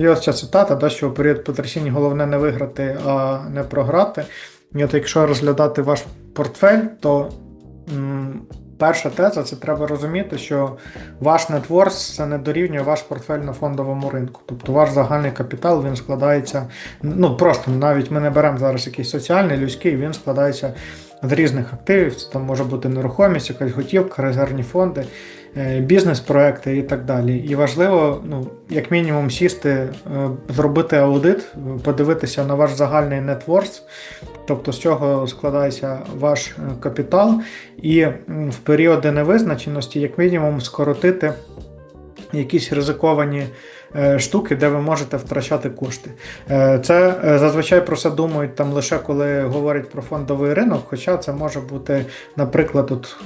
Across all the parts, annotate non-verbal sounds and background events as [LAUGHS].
є ось цитата, да, що у період потрясінь головне не виграти, а не програти. І от якщо розглядати ваш портфель, то м, перша теза це треба розуміти, що ваш нетворс це не дорівнює ваш портфель на фондовому ринку. Тобто ваш загальний капітал він складається, ну просто навіть ми не беремо зараз якийсь соціальний, людський, він складається з різних активів. Це там може бути нерухомість, якась готівка, резервні фонди, бізнес-проекти і так далі. І важливо, ну, як мінімум, сісти, е, зробити аудит, подивитися на ваш загальний нетворс, тобто з чого складається ваш е, капітал, і в періоди невизначеності, як мінімум, скоротити якісь ризиковані е, штуки, де ви можете втрачати кошти. Е, Це е, зазвичай про це думають там лише коли говорять про фондовий ринок, хоча це може бути, наприклад, от,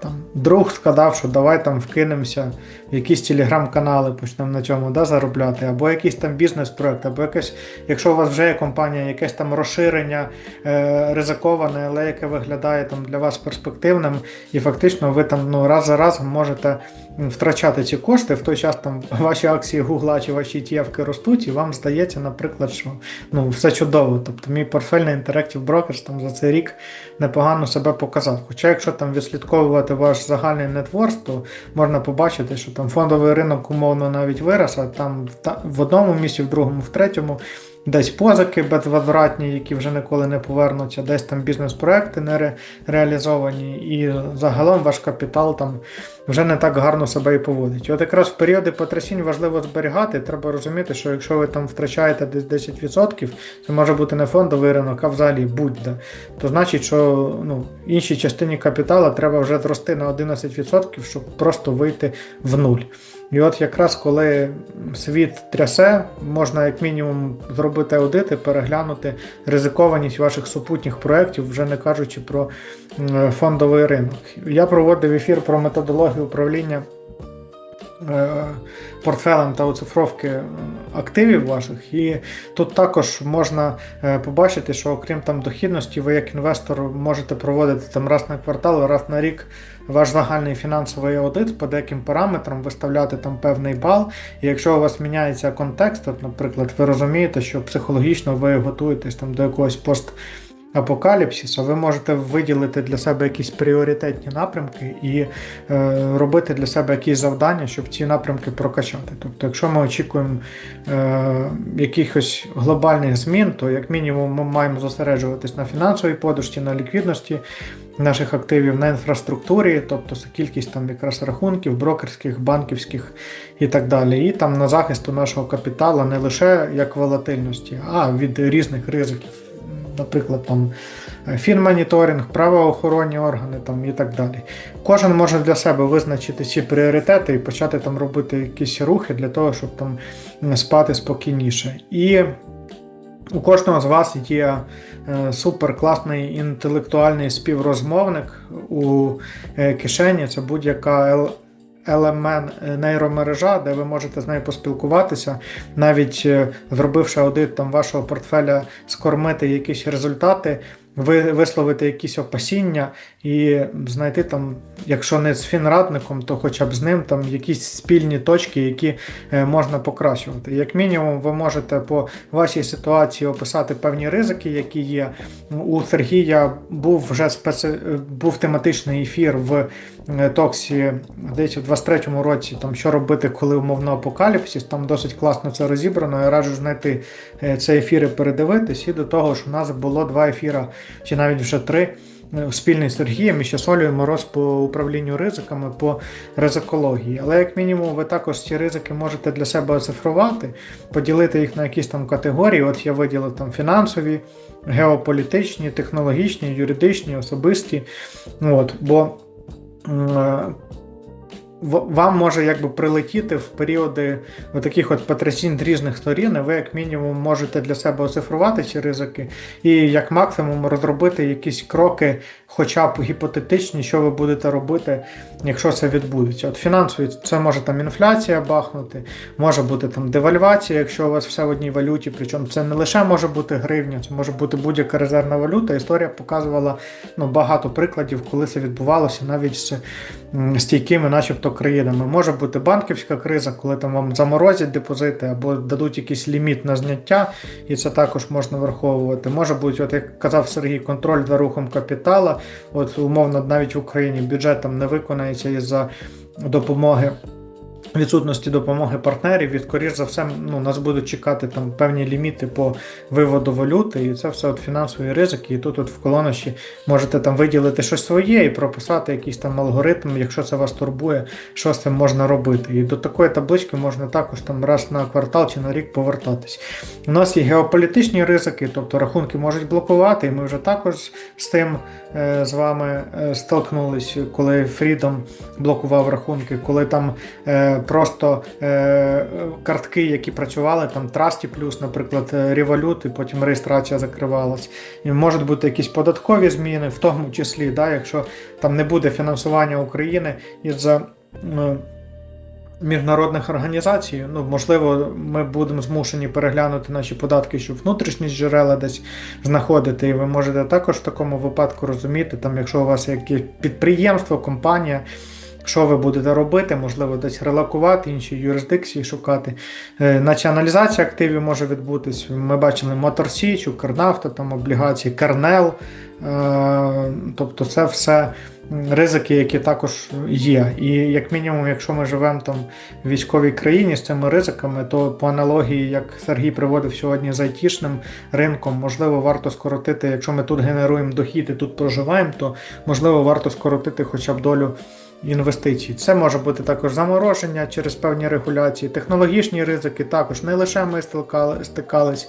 там, друг сказав, що давай там вкинемося в якісь телеграм-канали, почнемо на цьому да, заробляти, або якийсь там бізнес-проект, або якесь, якщо у вас вже є компанія, якесь там розширення е, ризиковане, але яке виглядає там для вас перспективним, і фактично ви там ну, раз за разом можете втрачати ці кошти. В той час там ваші акції Гугла чи ваші ETF ростуть, і вам здається, наприклад, що ну, все чудово. Тобто мій портфельний Interactive Brokers там за цей рік непогано себе показав. Хоча, якщо там відслідковувати ваш загальний нетворс, то можна побачити, що там фондовий ринок умовно навіть вирос, а там та- в одному місці, в другому, в третьому. Десь позики безвозвратні, які вже ніколи не повернуться, десь там бізнес-проекти не ре- реалізовані, і загалом ваш капітал там вже не так гарно себе і поводить. От якраз в періоди потрясінь важливо зберігати. Треба розуміти, що якщо ви там втрачаєте десь 10%, це може бути не фондовий ринок, а взагалі будь-де. То значить, що ну, іншій частині капіталу треба вже зрости на 11%, щоб просто вийти в нуль. І от якраз коли світ трясе, можна як мінімум зробити аудити, переглянути ризикованість ваших супутніх проєктів, вже не кажучи про фондовий ринок. Я проводив ефір про методологію управління е, портфелем та оцифровки активів ваших. І тут також можна е, побачити, що окрім там дохідності, ви як інвестор можете проводити там раз на квартал, раз на рік ваш загальний фінансовий аудит по деяким параметрам, виставляти там певний бал. І якщо у вас міняється контекст, от, наприклад, ви розумієте, що психологічно ви готуєтесь там до якогось пост. Апокаліпсису, ви можете виділити для себе якісь пріоритетні напрямки і е, робити для себе якісь завдання, щоб ці напрямки прокачати. Тобто, якщо ми очікуємо е, якихось глобальних змін, то як мінімум ми маємо зосереджуватись на фінансовій подушці, на ліквідності наших активів, на інфраструктурі, тобто кількість там якраз рахунків, брокерських, банківських і так далі. І там на захисту нашого капіталу не лише як волатильності, а від різних ризиків наприклад, там фінмоніторинг, правоохоронні органи там, і так далі. Кожен може для себе визначити ці пріоритети і почати там робити якісь рухи для того, щоб там спати спокійніше. І у кожного з вас є е, супер класний інтелектуальний співрозмовник у е, кишені. Це будь-яка елемент е, нейромережа, де ви можете з нею поспілкуватися, навіть е, зробивши аудит там вашого портфеля, скормити якісь результати, висловити якісь опасіння і знайти там, якщо не з фінрадником, то хоча б з ним там якісь спільні точки, які е, можна покращувати. Як мінімум, ви можете по вашій ситуації описати певні ризики, які є. У Сергія був вже специ... був тематичний ефір в е, Токсі десь у 23-му році, там що робити, коли умовно апокаліпсис. Там досить класно це розібрано. Я раджу знайти е, цей ефір і передивитись. І до того ж, у нас було два ефіра, чи навіть вже три. е, Спільний з Сергієм і ще з Олею Мороз по управлінню ризиками по ризикології. Але як мінімум, ви також ці ризики можете для себе оцифрувати, поділити їх на якісь там категорії. От я виділив там фінансові, геополітичні, технологічні, юридичні, особисті. От, бо е, вам може якби прилетіти в періоди таких от потрясінь різних сторін, і ви як мінімум можете для себе оцифрувати ці ризики, і як максимум розробити якісь кроки, хоча б гіпотетичні, що ви будете робити, якщо це відбудеться. От фінансові це може там інфляція бахнути, може бути там девальвація, якщо у вас все в одній валюті. Причому це не лише може бути гривня, це може бути будь-яка резервна валюта. Історія показувала ну, багато прикладів, коли це відбувалося навіть з стійкими, начебто, країнами. Може бути банківська криза, коли там вам заморозять депозити або дадуть якийсь ліміт на зняття, і це також можна враховувати. Може бути, от як казав Сергій, контроль за рухом капітала. От умовно, навіть в Україні бюджет там не виконається із-за допомоги. Відсутності допомоги партнерів, і скоріш за все, ну, нас будуть чекати там певні ліміти по виводу валюти, і це все от фінансові ризики. І тут от в колоночі можете там виділити щось своє і прописати якийсь там алгоритм, якщо це вас турбує, що з цим можна робити. І до такої таблички можна також там раз на квартал чи на рік повертатись. У нас є геополітичні ризики, тобто рахунки можуть блокувати, і ми вже також з тим е, з вами е, столкнулись, коли Freedom блокував рахунки, коли там. Е, Просто е, картки, які працювали, там Plus, наприклад, Revolut, і потім реєстрація закривалась. І можуть бути якісь податкові зміни, в тому числі, да, якщо там не буде фінансування України із-за е, міжнародних організацій, ну можливо, ми будемо змушені переглянути наші податки, щоб внутрішні джерела десь знаходити. І ви можете також в такому випадку розуміти, там, якщо у вас якесь підприємство, компанія. Що ви будете робити, можливо, десь релокувати, інші юрисдикції шукати. Е, Націоналізація активів може відбутись. Ми бачили Моторсіч, Укрнафта, там облігації, Кернел. Е, Тобто це все ризики, які також є. І як мінімум, якщо ми живемо там в військовій країні з цими ризиками, то по аналогії, як Сергій приводив сьогодні з айтішним ринком, можливо, варто скоротити, якщо ми тут генеруємо дохід і тут проживаємо, то можливо варто скоротити хоча б долю інвестицій. Це може бути також замороження через певні регуляції, технологічні ризики також не лише ми стикались.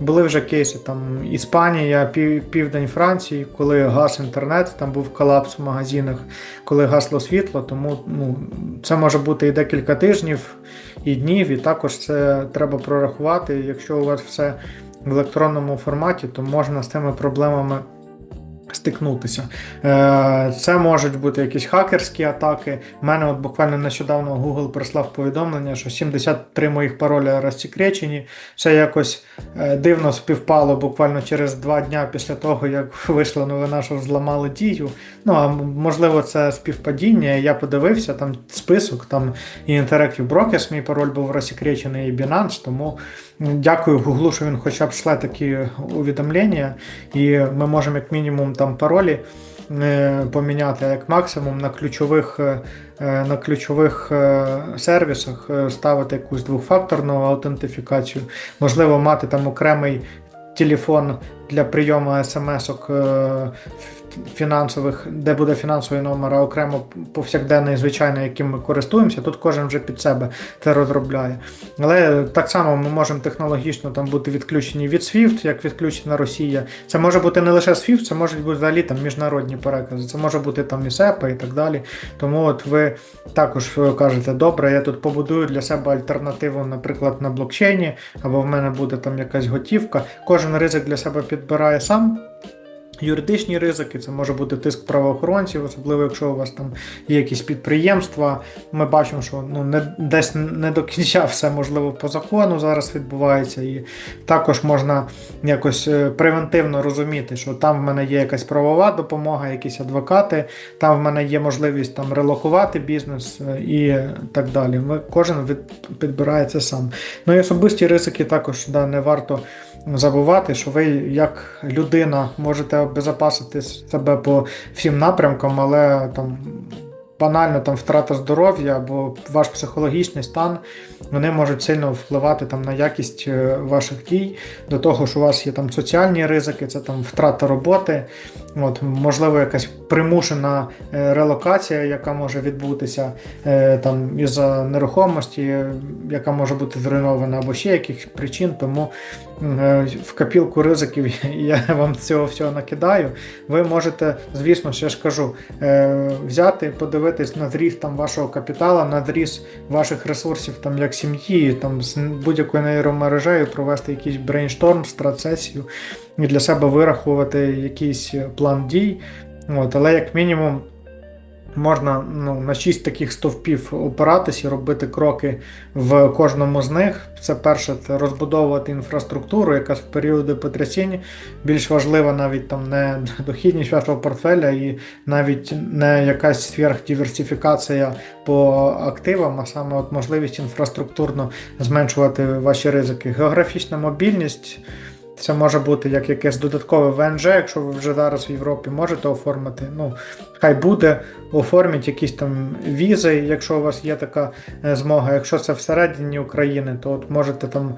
Були вже кейси там Іспанія, південь Франції, коли газ інтернет, там був колапс в магазинах, коли гасло світло, тому ну, це може бути і декілька тижнів, і днів, і також це треба прорахувати. Якщо у вас все в електронному форматі, то можна з цими проблемами стикнутися. Е, це можуть бути якісь хакерські атаки. У мене от буквально нещодавно Google прислав повідомлення, що 73 моїх пароля розсекречені. Це якось е, дивно співпало буквально через два дні після того, як [LAUGHS] вийшла новина, що зламали дію. Ну, а можливо, це співпадіння. Я подивився, там список, там і Interactive Brokers, мій пароль був розсекречений, і Binance, тому дякую Google, що він хоча б шле такі увідомлення, і ми можемо як мінімум там паролі е, поміняти як максимум на ключових е, на ключових е, сервісах ставити якусь двохфакторну аутентифікацію, можливо, мати там окремий телефон для прийому смс-ок фінансових, де буде фінансовий номер, а окремо повсякденний, звичайно, яким ми користуємося, тут кожен вже під себе це розробляє. Але так само ми можемо технологічно там бути відключені від SWIFT, як відключена Росія. Це може бути не лише SWIFT, це можуть бути взагалі там міжнародні перекази, це може бути там і SEPA і так далі. Тому от ви також кажете, добре, я тут побудую для себе альтернативу, наприклад, на блокчейні, або в мене буде там якась готівка. Кожен ризик для себе підбирає сам. Юридичні ризики, це може бути тиск правоохоронців, особливо якщо у вас там є якісь підприємства. Ми бачимо, що ну не десь не до кінця все можливо по закону зараз відбувається, і також можна якось е, превентивно розуміти, що там в мене є якась правова допомога, якісь адвокати, там в мене є можливість там релокувати бізнес е, і так далі. Ми кожен від, підбирає це сам. Ну і особисті ризики також да, не варто забувати, що ви як людина можете обезопасити себе по всім напрямкам, але там банально там втрата здоров'я або ваш психологічний стан, вони можуть сильно впливати там на якість е, ваших дій, до того, що у вас є там соціальні ризики, це там втрата роботи, от, можливо, якась примушена е, релокація, яка може відбутися е, там із-за нерухомості, яка може бути зруйнована, або ще якихось причин. Тому в копілку ризиків [LAUGHS] я вам цього всього накидаю. Ви можете, звісно, ще ж кажу, взяти, подивитися подивитись на зріст там вашого капіталу, на зріст ваших ресурсів, там як сім'ї, там з будь-якою нейромережею провести якийсь брейншторм, страцесію і для себе вирахувати якийсь план дій. От, Але як мінімум Можна ну, на 6 таких стовпів опиратись і робити кроки в кожному з них. Це перше, це розбудовувати інфраструктуру, яка в періоди потрясінь більш важлива навіть там не дохідність вашого портфеля і навіть не якась сверхдиверсифікація по активам, а саме от можливість інфраструктурно зменшувати ваші ризики. Географічна мобільність. Це може бути як якесь додаткове ВНЖ, якщо ви вже зараз в Європі можете оформити. Ну, хай буде, оформіть якісь там візи, якщо у вас є така е, змога. Якщо це всередині України, то от можете там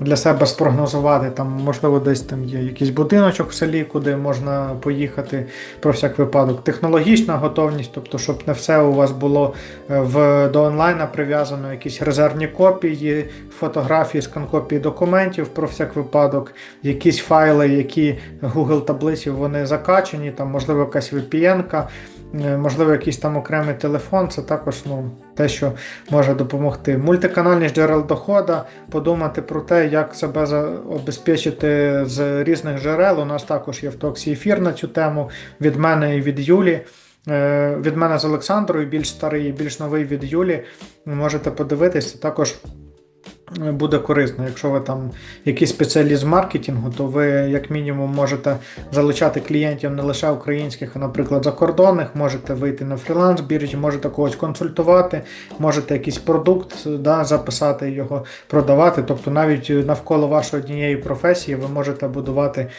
для себе спрогнозувати, там, можливо, десь там є якийсь будиночок в селі, куди можна поїхати про всяк випадок. Технологічна готовність, тобто, щоб не все у вас було е, в, до онлайна прив'язано, якісь резервні копії, фотографії, скан-копії документів про всяк випадок, якісь файли, які Google таблиці вони закачені, там, можливо, якась VPN-ка, можливо, якийсь там окремий телефон, це також ну, те, що може допомогти. Мультиканальність джерел доходу, подумати про те, як себе забезпечити з різних джерел. У нас також є в Токсі ефір на цю тему від мене і від Юлі. Е, Від мене з Олександрою, більш старий і більш новий від Юлі. Можете подивитися. Також буде корисно. Якщо ви там якийсь спеціаліст з маркетингу, то ви як мінімум можете залучати клієнтів не лише українських, а наприклад, закордонних, можете вийти на фріланс біржі, можете когось консультувати, можете якийсь продукт да, записати його, продавати. Тобто навіть навколо вашої однієї професії ви можете будувати.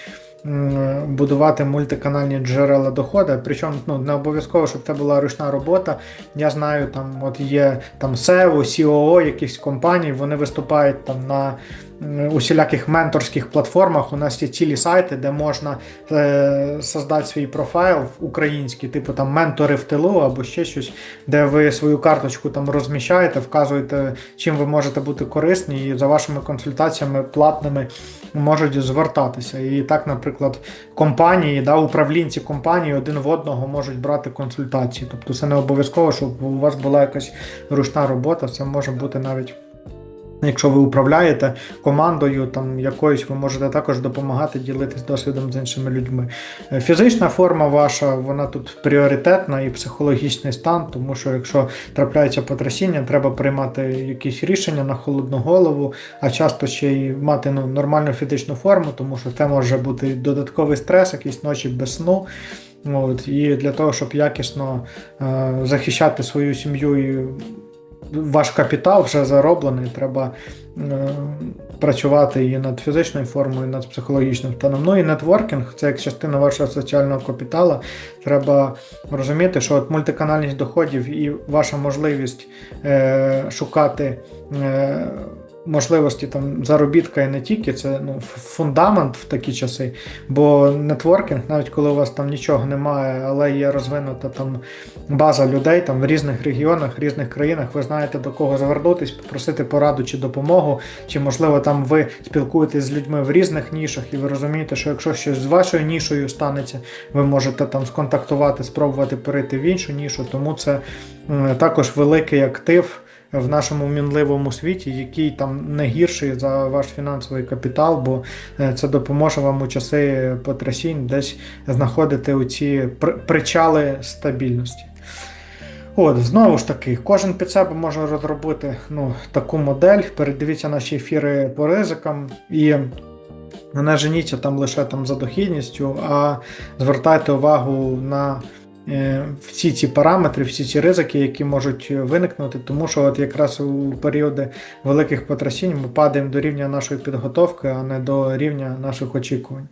Будувати мультиканальні джерела доходу, причому ну, не обов'язково, щоб це була ручна робота. Я знаю, там от є там SEO, COO якихось компаній, вони виступають там на усіляких менторських платформах. У нас є цілі сайти, де можна е, создати свій профайл український, типу там ментори в тилу або ще щось, де ви свою карточку там розміщаєте, вказуєте, чим ви можете бути корисні, і за вашими консультаціями платними можуть звертатися. І так, наприклад, компанії, да, управлінці компанії один в одного можуть брати консультації. Тобто це не обов'язково, щоб у вас була якась ручна робота, це може бути навіть. Якщо ви управляєте командою там якоюсь, ви можете також допомагати ділитись досвідом з іншими людьми. Е, Фізична форма ваша, вона тут пріоритетна і психологічний стан, тому що якщо трапляється потрясіння, треба приймати якісь рішення на холодну голову, а часто ще й мати ну, нормальну фізичну форму, тому що це може бути додатковий стрес, якісь ночі без сну. От, і для того, щоб якісно е, захищати свою сім'ю і ваш капітал вже зароблений, треба е, працювати і над фізичною формою, і над психологічним станом. Ну і нетворкінг це як частина вашого соціального капіталу. Треба розуміти, що от мультиканальність доходів і ваша можливість е, шукати. Е, Можливості там заробітка і не тільки це ну, фундамент в такі часи. Бо нетворкінг, навіть коли у вас там нічого немає, але є розвинута там база людей там в різних регіонах, різних країнах, ви знаєте до кого звернутись, попросити пораду чи допомогу, чи можливо там ви спілкуєтесь з людьми в різних нішах, і ви розумієте, що якщо щось з вашою нішою станеться, ви можете там сконтактувати, спробувати перейти в іншу нішу. Тому це також великий актив в нашому мінливому світі, який там не гірший за ваш фінансовий капітал, бо е, це допоможе вам у часи потрясінь десь знаходити оці при- причали стабільності. От, знову ж таки, кожен під себе може розробити ну, таку модель. Передивіться наші ефіри по ризикам і не женіться там лише там за дохідністю, а звертайте увагу на всі ці параметри, всі ці ризики, які можуть виникнути, тому що от якраз у періоди великих потрясінь ми падаємо до рівня нашої підготовки, а не до рівня наших очікувань.